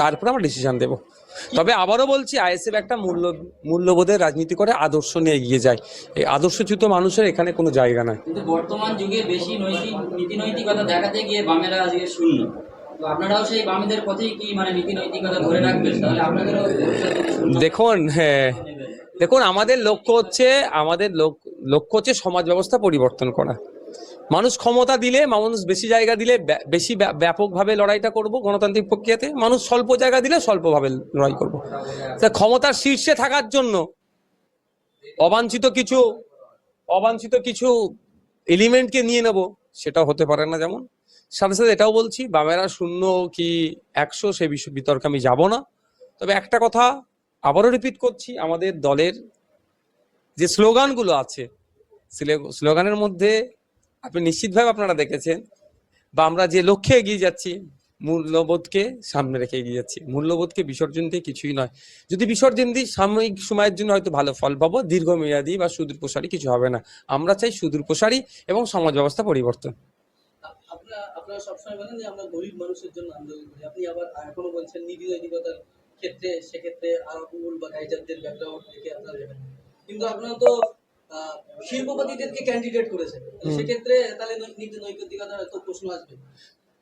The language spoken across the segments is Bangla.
তারপরে আমরা ডিসিশন দেব। তবে আবারও বলছি আইএসএফ একটা মূল্য মূল্যবোধের রাজনীতি করে আদর্শ নিয়ে এগিয়ে যায়। এই আদর্শচ্যুত মানুষের এখানে কোনো জায়গা নাই। কিন্তু বর্তমান যুগে বেশি নৈতিক নীতি নৈতিকতা দেখাতে গিয়ে বামেরা আজকে শূন্য। আপনারাও সেই বামেদের পথেই কি মানে নীতি নৈতিকতা ধরে রাখবেন? তাহলে আপনাদেরও ভবিষ্যতে যদি শূন্য। দেখুন হ্যাঁ। দেখুন আমাদের লক্ষ্য হচ্ছে আমাদের লোক- লক্ষ্য হচ্ছে সমাজ ব্যবস্থা পরিবর্তন করা। মানুষ ক্ষমতা দিলে, মানুষ বেশি জায়গা দিলে বেশি ব্যা- ব্যাপকভাবে লড়াইটা করব গণতান্ত্রিক প্রক্রিয়াতে। মানুষ স্বল্প জায়গা দিলে স্বল্পভাবে লড়াই করব। তা ক্ষমতার শীর্ষে থাকার জন্য অবাঞ্ছিত কিছু অবাঞ্ছিত কিছু এলিমেন্টকে নিয়ে নেব, সেটাও হতে পারে না যেমন। সাথে সাথে এটাও বলছি, বামেরা শূন্য কি একশো, সে বিষয় বিতর্কে আমি যাব না। তবে একটা কথা আবারও রিপিট করছি, আমাদের দলের যে স্লোগানগুলো আছে স্লোগানের মধ্যে আপনি নিশ্চিতভাবে আপনারা দেখেছেন বা আমরা যে লক্ষ্যে এগিয়ে যাচ্ছি, মূল্যবোধকে সামনে রেখে এগিয়ে যাচ্ছি। মূল্যবোধকে বিসর্জন দিয়ে কিছুই নয়। যদি বিসর্জন দিই, সাময়িক সময়ের জন্য হয়তো ভালো ফল পাবো, দীর্ঘমেয়াদী বা সুদূর প্রসারী কিছু হবে না। আমরা চাই সুদূর প্রসারী এবং সমাজ ব্যবস্থা পরিবর্তন সবসময় বলেন যে আমরা গরিব মানুষের জন্য আন্দোলন করি। আপনি আবার এখনও বলছেন ক্ষেত্রে, সেক্ষেত্রে কিন্তু আপনারা তো শিল্পপতিদেরকে ক্যান্ডিডেট করেছে সেক্ষেত্রে তাহলে নীতি নৈতিকতার তো প্রশ্ন আসবে।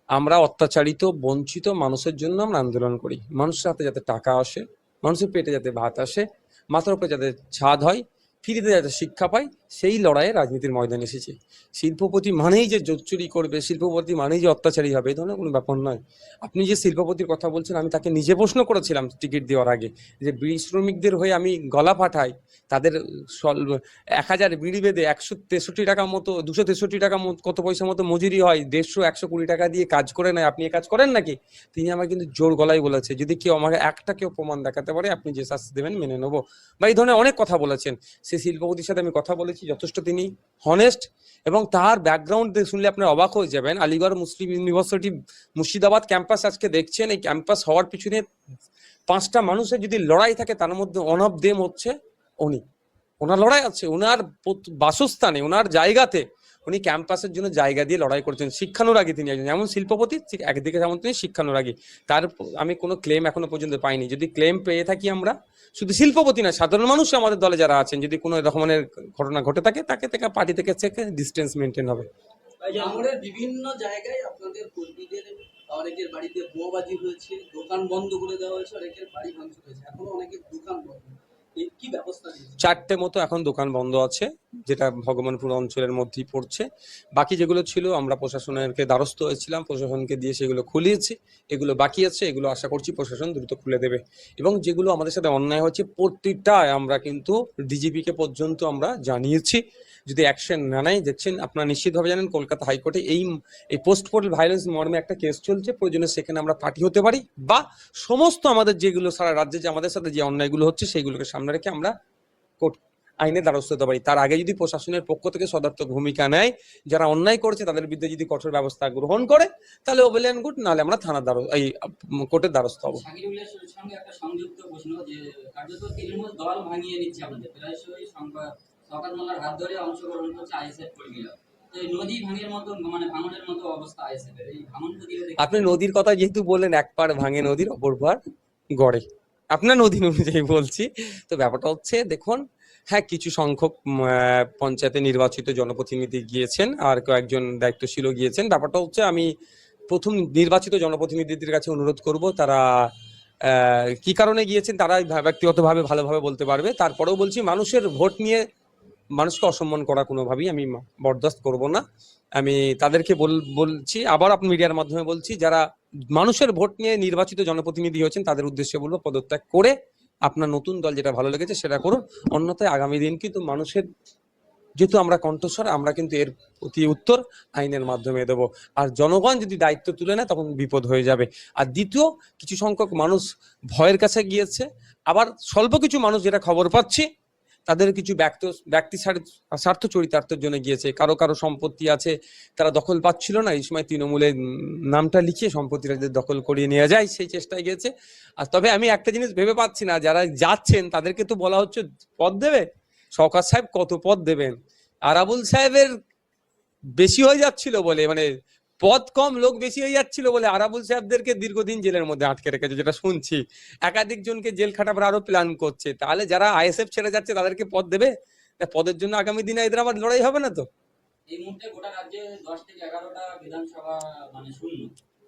আমরা অত্যাচারিত বঞ্চিত মানুষের জন্য আমরা আন্দোলন করি। মানুষের হাতে যাতে টাকা আসে মানুষের পেটে যাতে ভাত আসে মাথার উপরে যাতে ছাদ হয় ফ্রিতে যাতে শিক্ষা পায় সেই লড়াইয়ে রাজনীতির ময়দানে এসেছে। শিল্পপতি মানেই যে জোচ্চুরি করবে, শিল্পপতি মানেই যে অত্যাচারী হবে এই ধরনের কোনো ব্যাপার নয়। আপনি যে শিল্পপতির কথা বলছেন, আমি তাকে নিজে প্রশ্ন করেছিলাম টিকিট দেওয়ার আগে যে বিড়ি শ্রমিকদের হয়ে আমি গলা পাঠাই তাদের এক হাজার বিড়ি বেঁধে একশো তেষট্টি টাকা মতো, দুশো তেষট্টি টাকা কত পয়সা মতো মজুরি হয়, দেড়শো, একশো কুড়ি টাকা দিয়ে কাজ করে নেয়, আপনি এ কাজ করেন নাকি? তিনি আমাকে কিন্তু জোর গলায় বলেছে, যদি কেউ আমাকে একটা কেউ প্রমাণ দেখাতে পারে, আপনি যে শাস্তি দেবেন, মেনে নেব। বা এই ধরনের অনেক কথা বলেছেন। সেই শিল্পপতির সাথে আমি কথা বলেছি যথেষ্ট তিনি হনেস্ট এবং তার ব্যাকগ্রাউন্ড শুনলে আপনার অবাক হয়ে যাবেন। Aligarh Muslim University Murshidabad campus আজকে দেখছেন, এই ক্যাম্পাস হওয়ার পিছনে পাঁচটা মানুষের যদি লড়াই থাকে, তার মধ্যে অন অফ দেম হচ্ছে উনি। ওনার লড়াই আছে ওনার বাসস্থানে ওনার জায়গাতে উনি ক্যাম্পাসের জন্য জায়গা দিয়ে লড়াই করছেন। শিক্ষানুরাগী তিনি একজন। যেমন শিল্পপতি একদিকে যেমন তিনি শিক্ষানুরাগী। তার আমি কোনো ক্লেম এখনও পর্যন্ত পাইনি। যদি ক্লেম পেয়ে থাকি আমরা, শুধু শিল্পপতি না, সাধারণ মানুষ আমাদের দলে যারা আছেন, যদি কোনো রকমের ঘটনা ঘটে থাকে, তাকে থেকে পার্টি থেকে ডিস্টেন্স মেনটেন হবে। বিভিন্ন জায়গায় আপনাদের কর্মীদের, অনেকের বাড়িতে হয়েছে, দোকান বন্ধ করে দেওয়া হয়েছে, অনেকের বাড়ি ভাঙচুর হয়েছে। এখনও অনেকের দোকান বন্ধ। চারটে মতো এখন দোকান বন্ধ আছে, যেটা ভগবানপুর অঞ্চলের মধ্যেই পড়ছে। বাকি যেগুলো ছিল, আমরা প্রশাসনেরকে দ্বারস্থ হয়েছিলাম, প্রশাসনকে দিয়ে সেগুলো খুলিয়েছি। এগুলো বাকি আছে, এগুলো আশা করছি প্রশাসন দ্রুত খুলে দেবে। এবং যেগুলো আমাদের সাথে অন্যায় হচ্ছে প্রতিটায় আমরা কিন্তু ডিজিপিকে পর্যন্ত আমরা জানিয়েছি। যদি অ্যাকশন না নেয়, দেখছেন আপনারা নিশ্চিতভাবে জানেন কলকাতা হাইকোর্টে এই এই পোস্ট পোর্টাল ভায়োলেন্স মর্মে একটা কেস চলছে, প্রয়োজনে সেখানে আমরা পার্টি হতে পারি বা সমস্ত আমাদের যেগুলো সারা রাজ্যে যে আমাদের সাথে যে অন্যায়গুলো হচ্ছে সেইগুলোকে সামনে রেখে আমরা কোর্ট আইনে দ্বারস্থ হতে পারি। তার আগে যদি প্রশাসনের পক্ষ থেকে সদার্থক ভূমিকা নেয়, যারা অন্যায় করেছে তাদের বিরুদ্ধে যদি কঠোর ব্যবস্থা গ্রহণ করে, তাহলে ওবেল অ্যান্ড গুড, নাহলে আমরা থানার দ্বারা এই কোর্টের দ্বারস্থ হব। সংযুক্ত প্রশ্ন যে, কার্যত তৃণমূল দল ভাঙিয়ে নিচ্ছে আমাদের। প্রায়শই সংবাদ মোল্লার হাত ধরে অংশগ্রহণ করছে আইএসএফ কর্মীরা। মানে আপনি নদীর কথা যেহেতু বললেন, এক পার ভাঙে নদীর, অপর পার গড়ে। আপনার নদী অনুযায়ী বলছি। তো ব্যাপারটা হচ্ছে, দেখুন হ্যাঁ কিছু সংখ্যক পঞ্চায়েতে নির্বাচিত জনপ্রতিনিধি গিয়েছেন, আর কয়েকজন দায়িত্বশীলও গিয়েছেন। ব্যাপারটা হচ্ছে, আমি প্রথম নির্বাচিত জনপ্রতিনিধিদের কাছে অনুরোধ করব, তারা কি কারণে গিয়েছেন তারা ব্যক্তিগতভাবে, ভালোভাবে বলতে পারবে। তারপরেও বলছি, মানুষের ভোট নিয়ে মানুষকে অসম্মান করা কোনোভাবেই আমি বরদাস্ত করব না। আমি তাদেরকে বল- বলছি, আবার আপনি মিডিয়ার মাধ্যমে বলছি, যারা মানুষের ভোট নিয়ে নির্বাচিত জনপ্রতিনিধি হয়েছেন, তাদের উদ্দেশ্যে বলব, পদত্যাগ করে আপনার নতুন দল যেটা ভালো লেগেছে সেটা করুন। অন্যথায় আগামী দিন কিন্তু মানুষের, যেহেতু আমরা কণ্ঠস্বর, আমরা কিন্তু এর প্রতি উত্তর আইনের মাধ্যমে দেব। আর জনগণ যদি দায়িত্ব তুলে নেয়, তখন বিপদ হয়ে যাবে। আর দ্বিতীয়, কিছু সংখ্যক মানুষ ভয়ের কাছে গিয়েছে। আবার স্বল্প কিছু মানুষ যেটা খবর পাচ্ছি তাদের কিছু ব্যক্ত, ব্যক্তি স্বার্থ- চরিতার্থের জন্য গিয়েছে। কারও কারও সম্পত্তি আছে, তারা দখল পাচ্ছিল না। এই সময় তৃণমূলের নামটা লিখিয়ে সম্পত্তিটা দখল করিয়ে নেওয়া যায়, সেই চেষ্টায় গিয়েছে। আর তবে আমি একটা জিনিস ভেবে পাচ্ছি না, যারা যাচ্ছেন, তাদেরকে তো বলা হচ্ছে পদ দেবে সরকার সাহেব কত পদ দেবেন? আরাবুল সাহেবের বেশি হয়ে যাচ্ছিল বলে মানে পদ কম লোক বেশি হয়ে যাচ্ছিল বলে আরাবুল সাহেবদেরকে দীর্ঘদিন জেলের মধ্যে আটকে রেখেছে যেটা শুনছি। একাধিক জনকে জেল খাটাবার আরও প্ল্যান করছে। তাহলে যারা আইএসএফ ছেড়ে যাচ্ছে তাদেরকে পদ দেবে? পদের জন্য আগামী দিনে এদের আবার লড়াই হবে না তো? এই মুহূর্তে গোটা রাজ্যে দশ থেকে এগারোটা বিধানসভা মানে শূন্য।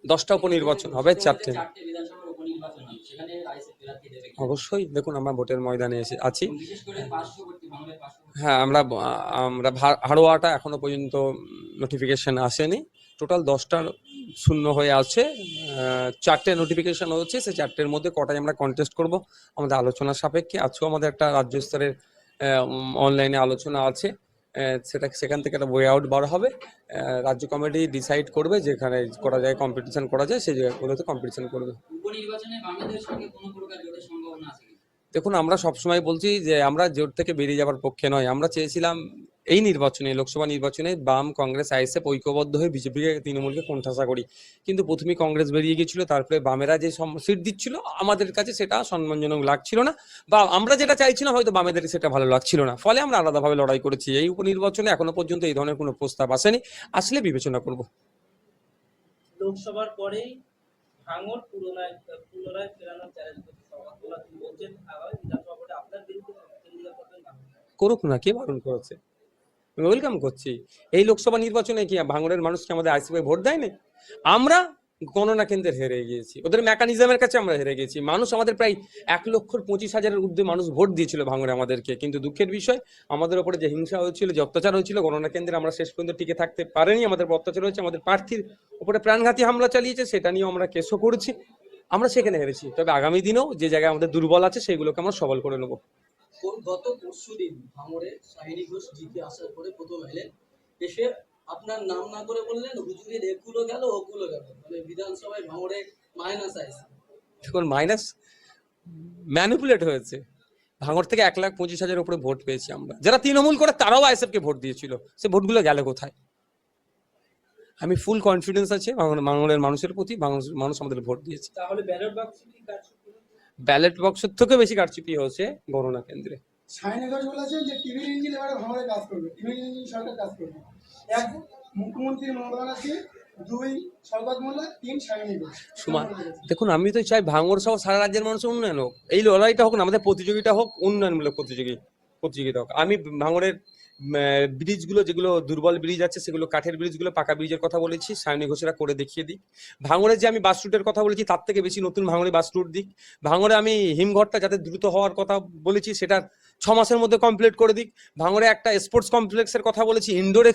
দশটা উপনির্বাচন হবে চারটে? অবশ্যই দেখুন আমরা ভোটের ময়দানে এসে আছি। হ্যাঁ আমরা আমরা হাড়োয়াটা এখনও পর্যন্ত নোটিফিকেশন আসেনি। টোটাল দশটার শূন্য হয়ে আছে। চারটে নোটিফিকেশন হচ্ছে সেই চারটের মধ্যে কটাই আমরা কন্টেস্ট করব? আমাদের আলোচনা সাপেক্ষে। আজকেও আমাদের একটা রাজ্য স্তরের অনলাইনে আলোচনা আছে। সেটা সেখান থেকে একটা বই আউট বার হবে। রাজ্য কমিটি ডিসাইড করবে যেখানে করা যায় কম্পিটিশন করা যায়, সেই জায়গাগুলোতে কম্পিটিশন করবে। উপনির্বাচনে বাংলাদেশের সঙ্গে কোনো প্রকার জোটের সম্ভাবনা আছে? দেখুন, আমরা সবসময় বলছি যে আমরা জোট থেকে বেরিয়ে যাওয়ার পক্ষে নয়। আমরা চেয়েছিলাম এই নির্বাচনে, লোকসভা নির্বাচনে বাম কংগ্রেস, আইএসএফ ঐক্যবদ্ধ হয়ে বিজেপিকে, তৃণমূলকে কোণঠাসা করি। কিন্তু প্রথমে কংগ্রেস বেরিয়ে গিয়েছিল, তারপরে বামেরা যে সিট দিচ্ছিল, আমাদের কাছে সেটা সম্মানজনক লাগছিল না। বা আমরা যেটা চাইছিলাম, হয়তো বামেদের সেটা ভালো লাগছিল না। ফলে আমরা আলাদাভাবে লড়াই করেছি। এই উপনির্বাচনে এখনও পর্যন্ত এই ধরনের কোনো প্রস্তাব আসেনি। আসলে বিবেচনা করব। লোকসভার পরেই ভাঙর পুনরায় পুনরায় ফেরানোর চ্যালেঞ্জ করুক না, কে বারণ করেছে? আমি ওয়েলকাম করছি। এই লোকসভা নির্বাচনে কি ভাঙড়ের মানুষ কি আমাদের আইসিপি ভোট দেয়নি? আমরা গণনা কেন্দ্রে হেরে গিয়েছি। ওদের মেকানিজমের কাছে আমরা হেরে গেছি মানুষ আমাদের প্রায় এক লক্ষ পঁচিশ হাজারের ঊর্ধ্বে মানুষ ভোট দিয়েছিল ভাঙড়ে আমাদেরকে। কিন্তু দুঃখের বিষয়, আমাদের উপরে যে হিংসা হয়েছিল, যে অত্যাচার হয়েছিল, গণনা কেন্দ্রে আমরা শেষ পর্যন্ত টিকে থাকতে পারিনি। আমাদের অত্যাচার হয়েছে, আমাদের প্রার্থীর ওপরে প্রাণঘাতী হামলা চালিয়েছে, সেটা নিয়েও আমরা কেসও করেছি। আমরা সেখানে হেরেছি তবে আগামী দিনেও যে জায়গায় আমাদের দুর্বল আছে সেগুলোকে আমরা সবল করে নেব। গত পরশু দিন ভাঙড়ে শাহিনী ঘোষ জিতে আসার পরে প্রথম এলেন। এসে আপনার নাম না করে বললেন হুজুরের গেল ওকুলো গেল। মানে বিধানসভায় ভাঙড়ে মাইনাস আইসি দেখুন মাইনাস ম্যানিপুলেট হয়েছে। ভাঙর থেকে এক লাখ পঁচিশ হাজার উপরে ভোট পেয়েছি আমরা। যারা তৃণমূল করে তারাও আইএসএফ কে ভোট দিয়েছিল। সে ভোটগুলো গেল কোথায়? আমি ফুল কনফিডেন্স আছে ভাঙড়ের মানুষের প্রতি মানুষ আমাদের ভোট দিয়েছে। তাহলে ব্যালট বাক্স ব্যালট বক্সের থেকে বেশি কারচুপি হয়েছে গণনা কেন্দ্রে। বলেছেন যে টিভি ইঞ্জিন এবারে ভাঙড়ে কাজ করবে। টিভি ইঞ্জিন সরকার কাজ করবে। এক মুখ্যমন্ত্রী মমতা ব্যানার্জি দুই সরকার মোল্লা তিন সুমা দেখুন আমি তো চাই ভাঙড় সহ সারা রাজ্যের মানুষের উন্নয়ন হোক। এই লড়াইটা হোক না আমাদের প্রতিযোগিতা হোক উন্নয়নমূলক প্রতিযোগী প্রতিযোগিতা হোক। আমি ভাঙড়ের ব্রিজগুলো যেগুলো দুর্বল ব্রিজ আছে, সেগুলো কাঠের ব্রিজগুলো, পাকা ব্রিজের কথা বলেছি, সায়নী ঘোষেরা করে দেখিয়ে দিক। ভাঙড়ে যে আমি বাস রুটের কথা বলেছি, তার থেকে বেশি নতুন ভাঙড়ে বাস রুট দিক। ভাঙড়ে আমি হিমঘরটা যাতে দ্রুত হওয়ার কথা বলেছি, সেটা ছ মাসের মধ্যে কমপ্লিট করে দিক। ভাঙড়ে একটা স্পোর্টস কমপ্লেক্সের কথা বলেছি ইনডোর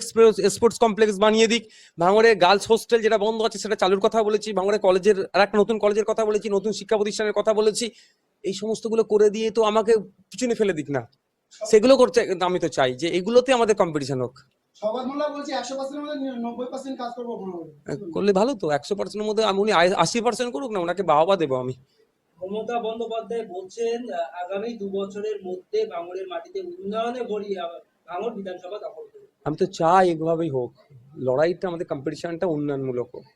স্পোর্টস কমপ্লেক্স বানিয়ে দিক। ভাঙড়ে গার্লস হোস্টেল যেটা বন্ধ আছে, সেটা চালুর কথা বলেছি। ভাঙড়ে কলেজের আর একটা নতুন কলেজের কথা বলেছি, নতুন শিক্ষা প্রতিষ্ঠানের কথা বলেছি। এই সমস্তগুলো করে দিয়ে তো আমাকে পিছনে ফেলে দিক না। সেগুলো করতে আমি তো চাই যে এগুলোতে আমাদের কম্পিটিশন হোক। ভাঙড়ে করলে ভালো তো একশো পার্সেন্টের মধ্যে আমি উনি আশি পার্সেন্ট করুক না ওনাকে বাহবা দেবো আমি। মমতা বন্দ্যোপাধ্যায় বলছেন আগামী দু বছরের মধ্যে ভাঙড়ের মাটিতে উন্নয়নে ভাঙড় বিধানসভা দখল আমি তো চাই এভাবেই হোক লড়াইটা আমাদের কম্পিটিশনটা উন্নয়নমূলক হোক।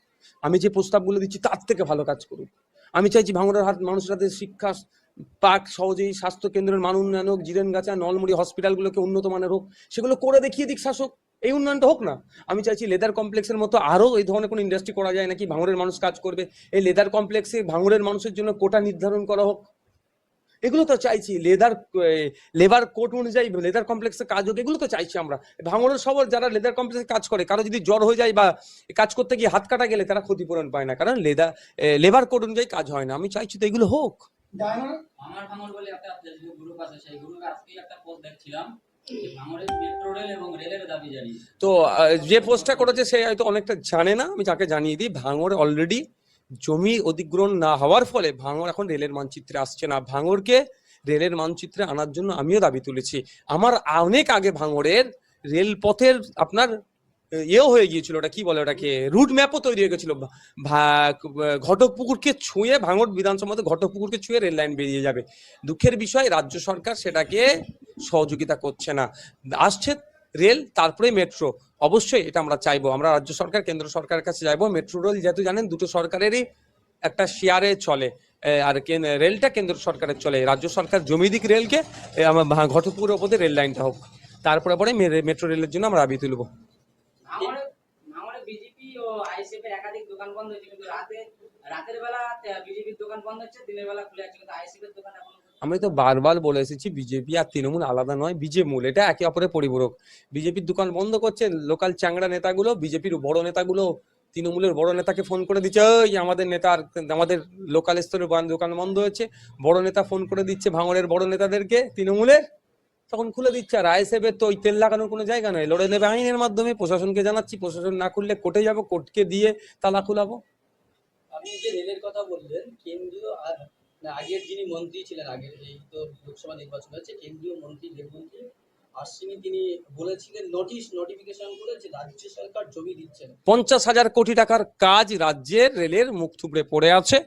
আমি যে প্রস্তাবগুলো দিচ্ছি তার থেকে ভালো কাজ করুক। আমি চাইছি ভাঙড়ের হাত মানুষের হাতে শিক্ষা পাক সহজেই স্বাস্থ্য কেন্দ্রের মান উন্নয়ন হোক, জিরেনগাছা, নলমুড়ি হসপিটালগুলোকে উন্নত মানের হোক, সেগুলো করে দেখিয়ে দিক শাসক। এই উন্নয়নটা হোক না। আমি চাইছি লেদার কমপ্লেক্সের মতো আরও এই ধরনের কোনো ইন্ডাস্ট্রি করা যায় নাকি ভাঙড়ের মানুষ কাজ করবে। এই লেদার কমপ্লেক্সে ভাঙড়ের মানুষের জন্য কোটা নির্ধারণ করা হোক। এগুলো তো চাইছি লেদার লেবার কোড অনুযায়ী লেদার কমপ্লেক্সে কাজ হোক, এগুলো তো চাইছি আমরা। ভাঙড়ের সবার যারা লেদার কমপ্লেক্সে কাজ করে, কারও যদি জ্বর হয়ে যায় বা কাজ করতে গিয়ে হাত কাটা গেলে তারা ক্ষতিপূরণ পায় না। কারণ লেদার লেবার কোড অনুযায়ী কাজ হয় না। আমি চাইছি তো এগুলো হোক। আমার ভাঙর বলে একটা ফেসবুক গ্রুপ আছে সেই গ্রুপে আজকে একটা পোস্ট দেখছিলাম যে ভাঙরের মেট্রো রেল এবং রেলের দাবি জানিয়ে তো যে পোস্টটা করেছে সে হয়তো অনেকটা জানে না আমি তাকে জানিয়ে দিই ভাঙড় অলরেডি জমি অধিগ্রহণ না হওয়ার ফলে ভাঙড় এখন রেলের মানচিত্রে আসছে না। ভাঙড়কে রেলের মানচিত্রে আনার জন্য আমিও দাবি তুলেছি। আমার অনেক আগে ভাঙরের রেলপথের আপনার ইয়েও হয়ে গিয়েছিল, ওটা কি বলে ওটাকে? রুট ম্যাপও তৈরি হয়ে গেছিল। ঘটকপুকুরকে ছুঁয়ে ভাঙড় বিধানসভাতে ঘটকপুকুরকে ছুঁয়ে রেল লাইন বেরিয়ে যাবে। দুঃখের বিষয়, রাজ্য সরকার সেটাকে সহযোগিতা করছে না। আসছে রেল তারপরে মেট্রো অবশ্যই এটা আমরা চাইব। আমরা রাজ্য সরকার, কেন্দ্র সরকারের কাছে চাইব মেট্রো রেল যেহেতু জানেন, দুটো সরকারেরই একটা শেয়ারে চলে। আর রেলটা কেন্দ্র সরকারের চলে। রাজ্য সরকার জমি দিক রেলকে আমার ঘটকপুকুরের ওপরে রেল লাইনটা হোক। তারপরে পরে মেট্রো রেলের জন্য আমরা দাবি তুলবো ভাঙড়ে ভাঙড়ে বিজেপি ও আইএসএফ দোকান বন্ধ হয়েছে কিন্তু রাতে, রাতের বেলা বিজেপির দোকান বন্ধ হচ্ছে, দিনের বেলা খুলে আছে কিন্তু আইএসএফ এর দোকান এখন আমি তো বারবার বলে এসেছি, বিজেপি আর তৃণমূল আলাদা নয়, বিজেমূল, এটা একে অপরের পরিপূরক। বিজেপির দোকান বন্ধ করছে, লোকাল চ্যাংড়া নেতাগুলো, বিজেপির বড় নেতাগুলো, তৃণমূলের বড় নেতাকে ফোন করে দিচ্ছে, ওই আমাদের নেতার আমাদের লোকাল স্তরের বা- দোকান বন্ধ হয়েছে। বড় নেতা ফোন করে দিচ্ছে ভাঙড়ের বড় নেতাদেরকে, তৃণমূলের। তখন খুলে দিচ্ছে। আর আইএসএফের তো ওই তেল লাগানোর কোনো জায়গা নয়। লড়ে নেবে আইনের মাধ্যমে। প্রশাসনকে জানাচ্ছি প্রশাসন না খুললে কোর্টে যাব কোর্টকে দিয়ে তালা খুলাবো। আপনি যে রেলের কথা বললেন কেন্দ্রীয় আগের যিনি মন্ত্রী ছিলেন আগের এই তো লোকসভা নির্বাচন হয়েছে কেন্দ্রীয় মন্ত্রী রেলমন্ত্রী আশ্বিনী তিনি বলেছিলেন নোটিশ নোটিফিকেশন করে যে রাজ্য সরকার জমি দিচ্ছে না। পঞ্চাশ হাজার কোটি টাকার কাজ রাজ্যের রেলের মুখ থুবড়ে পড়ে আছে।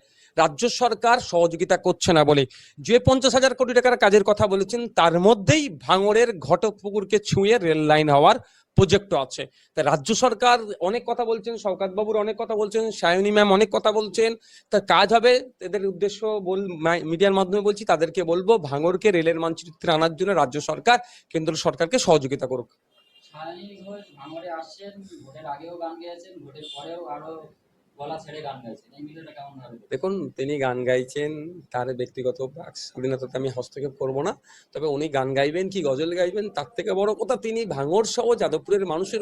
রাজ্য সরকার সহযোগিতা করছে না বলে। যে পঞ্চাশ হাজার কোটি টাকার কাজের কথা বলেছেন, তার মধ্যেই ভাঙড়ের ঘটকপুকুরকে ছুঁয়ে রেল লাইন হওয়ার প্রজেক্টও আছে। তা রাজ্য সরকার অনেক কথা বলছেন বাবুর অনেক কথা বলছেন, সায়নী ম্যাম অনেক কথা বলছেন। তা কাজ হবে এদের উদ্দেশ্য বল মিডিয়ার মাধ্যমে বলছি, তাদেরকে বলব, ভাঙড়কে রেলের মানচিত্রে আনার জন্য রাজ্য সরকার, কেন্দ্র সরকারকে সহযোগিতা করুক। ঘোষ ভাঙড়ে আসছেন, ভোটের আগেও গান গেয়েছেন, ভোটের পরেও আরও দেখুন, তিনি গান গাইছেন, তার ব্যক্তিগত স্বাধীনতাতে আমি হস্তক্ষেপ করব না, তবে উনি গান গাইবেন কি, গজল গাইবেন, তার থেকে বড় কথা তিনি ভাঙড় সহ যাদবপুরের মানুষের